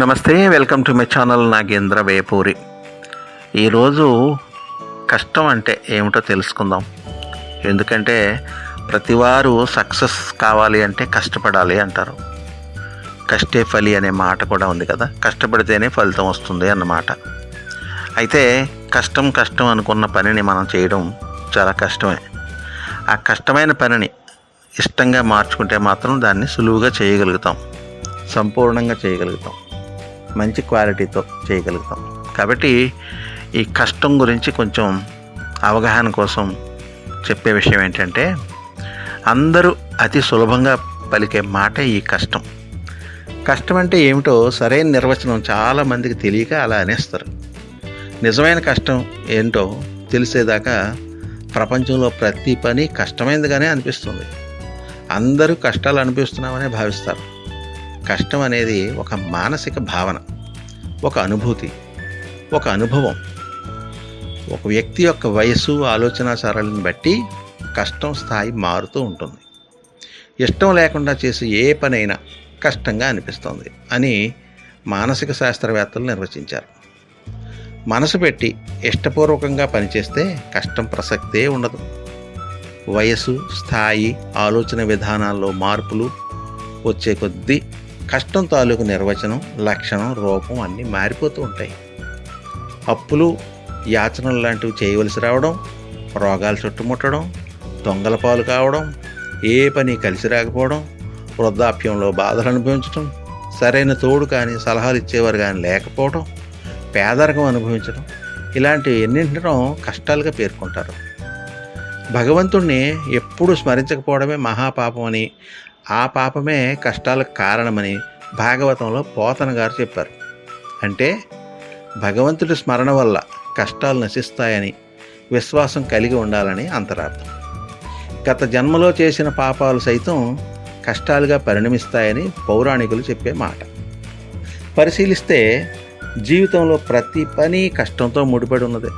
నమస్తే welcome to my channel Nagendra Vepuri. ఈరోజు కష్టం అంటే ఏమిటో తెలుసుకుందాం. ఎందుకంటే ప్రతివారు సక్సెస్ కావాలి అంటే కష్టపడాలి అంటారు. కష్టే ఫలి అనే మాట కూడా ఉంది కదా. కష్టపడితేనే ఫలితం వస్తుంది అన్నమాట. అయితే కష్టం కష్టం అనుకున్న పనిని మనం చేయడం చాలా కష్టమే. ఆ కష్టమైన పనిని ఇష్టంగా మార్చుకుంటే మాత్రం దాన్ని సులువుగా చేయగలుగుతాం. సంపూర్ణంగా చేయగలుగుతాం. మంచి క్వాలిటీతో చేయగలుగుతాం. కాబట్టి ఈ కష్టం గురించి కొంచెం అవగాహన కోసం చెప్పే విషయం ఏంటంటే అందరూ అతి సులభంగా పలికే మాట ఈ కష్టం. కష్టం అంటే ఏమిటో సరైన నిర్వచనం చాలామందికి తెలియక అలా అనేస్తారు. నిజమైన కష్టం ఏంటో తెలిసేదాకా ప్రపంచంలో ప్రతి పని కష్టమైనదిగానే అనిపిస్తుంది. అందరూ కష్టాలు అనిపిస్తున్నామనే భావిస్తారు. కష్టం అనేది ఒక మానసిక భావన ఒక అనుభూతి ఒక అనుభవం. ఒక వ్యక్తి యొక్క వయస్సు ఆలోచన సరళిని బట్టి కష్టం స్థాయి మారుతూ ఉంటుంది. ఇష్టం లేకుండా చేసే ఏ పనైనా కష్టంగా అనిపిస్తుంది అని మానసిక శాస్త్రవేత్తలు నిర్వచించారు. మనసు పెట్టి ఇష్టపూర్వకంగా పనిచేస్తే కష్టం ప్రసక్తే ఉండదు. వయసు స్థాయి ఆలోచన విధానాల్లో మార్పులు వచ్చే కొద్దీ కష్టం తాలూకు నిర్వచనం లక్షణం రూపం అన్నీ మారిపోతూ ఉంటాయి. అప్పులు యాచనలు లాంటివి చేయవలసి రావడం రోగాలు చుట్టుముట్టడం దొంగల పాలు కావడం ఏ పని కలిసి రాకపోవడం వృద్ధాప్యంలో బాధలు అనుభవించడం సరైన తోడు కానీ సలహాలు ఇచ్చేవారు కానీ లేకపోవడం పేదరికం అనుభవించడం ఇలాంటివి ఎన్నింటినో కష్టాలుగా పేర్కొంటారు. భగవంతుణ్ణి ఎప్పుడు స్మరించకపోవడమే మహాపాపం అని ఆ పాపమే కష్టాలకు కారణమని భాగవతంలో పోతన గారు చెప్పారు. అంటే భగవంతుడి స్మరణ వల్ల కష్టాలు నశిస్తాయని విశ్వాసం కలిగి ఉండాలని అంతరార్థం. గత జన్మలో చేసిన పాపాలు సైతం కష్టాలుగా పరిణమిస్తాయని పౌరాణికులు చెప్పే మాట. పరిశీలిస్తే జీవితంలో ప్రతి పని కష్టంతో ముడిపడి ఉన్నదే.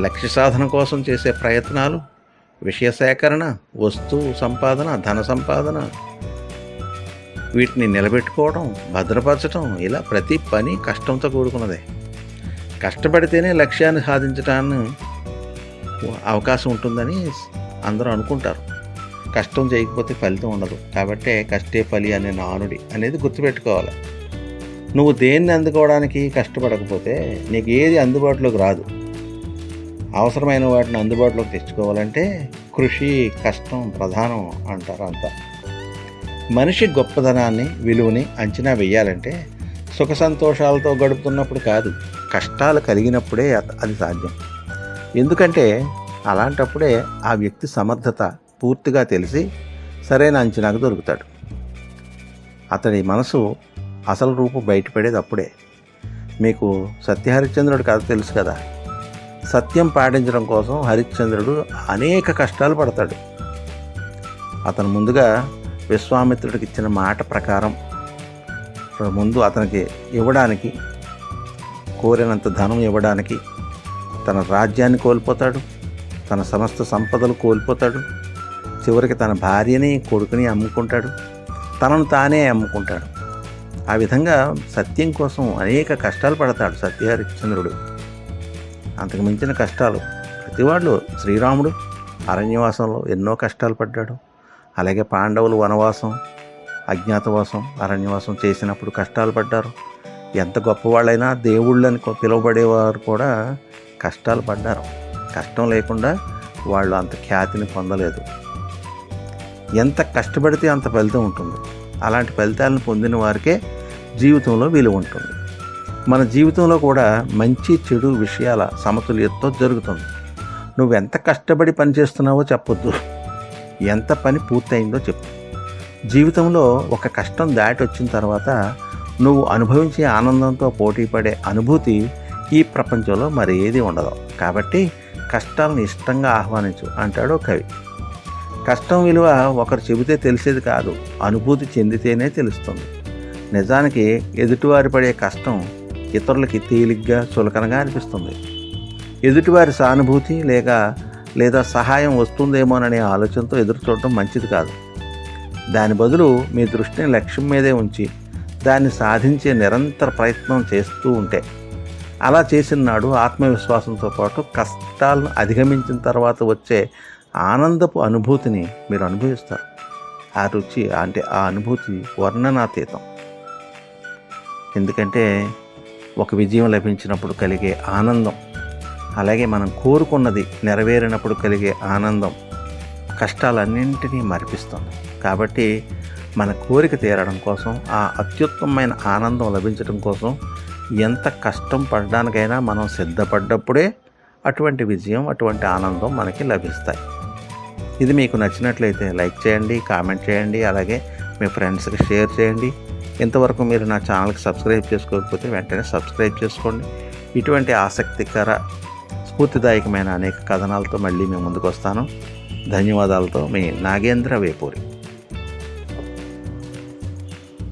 లక్ష్య సాధన కోసం చేసే ప్రయత్నాలు విషయ సేకరణ వస్తువు సంపాదన ధన సంపాదన. వీటిని నిలబెట్టుకోవడం భద్రపరచడం ఇలా ప్రతి పని కష్టంతో కూడుకున్నదే. కష్టపడితేనే లక్ష్యాన్ని సాధించడానికి అవకాశం ఉంటుందని అందరూ అనుకుంటారు. కష్టం చేయకపోతే ఫలితం ఉండదు. కాబట్టే కష్టే ఫలి అనే నానుడి అనేది గుర్తుపెట్టుకోవాలి. నువ్వు దేన్ని అందుకోవడానికి కష్టపడకపోతే నీకు ఏది అందుబాటులోకి రాదు. అవసరమైన వాటిని అందుబాటులోకి తెచ్చుకోవాలంటే కృషి కష్టం ప్రధానం అంటారు అంతా. మనిషి గొప్పదనాన్ని విలువని అంచనా వేయాలంటే సుఖ సంతోషాలతో గడుపుతున్నప్పుడు కాదు కష్టాలు కలిగినప్పుడే అది సాధ్యం. ఎందుకంటే అలాంటప్పుడే ఆ వ్యక్తి సమర్థత పూర్తిగా తెలిసి సరైన అంచనాకు దొరుకుతాడు. అతడి మనసు అసలు రూపు బయటపడేది అప్పుడే. మీకు సత్యహరిశ్చంద్రుడి కథ తెలుసు కదా? సత్యం పాటించడం కోసం హరిశ్చంద్రుడు అనేక కష్టాలు పడతాడు. అతను ముందుగా విశ్వామిత్రుడికి ఇచ్చిన మాట ప్రకారం ముందు అతనికి ఇవ్వడానికి కోరినంత ధనం ఇవ్వడానికి తన రాజ్యాన్ని కోల్పోతాడు తన సమస్త సంపదలు కోల్పోతాడు చివరికి తన భార్యని కొడుకుని అమ్ముకుంటాడు తనను తానే అమ్ముకుంటాడు. ఆ విధంగా సత్యం కోసం అనేక కష్టాలు పడతాడు సత్యహరిశ్చంద్రుడు అంతకు మించిన కష్టాలు. ప్రతివాళ్ళు శ్రీరాముడు అరణ్యవాసంలో ఎన్నో కష్టాలు పడ్డాడు. అలాగే పాండవులు వనవాసం అజ్ఞాతవాసం అరణ్యవాసం చేసినప్పుడు కష్టాలు పడ్డారు. ఎంత గొప్పవాళ్ళైనా దేవుళ్ళని పిలువబడేవారు కూడా కష్టాలు పడ్డారు. కష్టం లేకుండా వాళ్ళు అంత ఖ్యాతిని పొందలేదు. ఎంత కష్టపడితే అంత ఫలితం ఉంటుంది. అలాంటి ఫలితాలను పొందిన వారికే జీవితంలో విలువ ఉంటుంది. మన జీవితంలో కూడా మంచి చెడు విషయాల సమతుల్యతతో జరుగుతుంది. నువ్వు ఎంత కష్టపడి పని చేస్తున్నావో చెప్పొద్దు. ఎంత పని పూర్తయిందో చెప్పు. జీవితంలో ఒక కష్టం దాటి వచ్చిన తర్వాత నువ్వు అనుభవించే ఆనందంతో పోటీ పడే అనుభూతి ఈ ప్రపంచంలో మరి ఏది ఉండదు. కాబట్టి కష్టాలను ఇష్టంగా ఆహ్వానించు అంటాడు కవి. కష్టం విలువ ఒకరు చెబితే తెలిసేది కాదు. అనుభూతి చెందితేనే తెలుస్తుంది. నిజానికి ఎదుటివారి పడే కష్టం ఇతరులకి తేలిగ్గా చులకనగా అనిపిస్తుంది. ఎదుటివారి సానుభూతి లేక లేదా సహాయం వస్తుందేమోననే ఆలోచనతో ఎదురు చూడటం మంచిది కాదు. దాని బదులు మీ దృష్టిని లక్ష్యం మీదే ఉంచి దాన్ని సాధించే నిరంతర ప్రయత్నం చేస్తూ ఉంటే. అలా చేసిన నాడు ఆత్మవిశ్వాసంతో పాటు కష్టాలను అధిగమించిన తర్వాత వచ్చే ఆనందపు అనుభూతిని మీరు అనుభవిస్తారు. ఆ రుచి అంటే ఆ అనుభూతి వర్ణనాతీతం. ఎందుకంటే ఒక విజయం లభించినప్పుడు కలిగే ఆనందం. అలాగే మనం కోరుకున్నది నెరవేరినప్పుడు కలిగే ఆనందం కష్టాలన్నింటినీ మరిపిస్తుంది. కాబట్టి మన కోరిక తీరడం కోసం ఆ అత్యుత్తమైన ఆనందం లభించడం కోసం ఎంత కష్టం పడడానికైనా మనం సిద్ధపడ్డప్పుడే అటువంటి విజయం అటువంటి ఆనందం మనకి లభిస్తాయి. ఇది మీకు నచ్చినట్లయితే లైక్ చేయండి కామెంట్ చేయండి అలాగే మీ ఫ్రెండ్స్కి షేర్ చేయండి. ఇంతవరకు మీరు నా ఛానల్కి సబ్స్క్రైబ్ చేసుకోకపోతే వెంటనే సబ్స్క్రైబ్ చేసుకోండి. ఇటువంటి ఆసక్తికర స్ఫూర్తిదాయకమైన అనేక కథనాలతో మళ్ళీ మేము ముందుకు వస్తాను ధన్యవాదాలతో మీ నాగేంద్ర వేపూరి.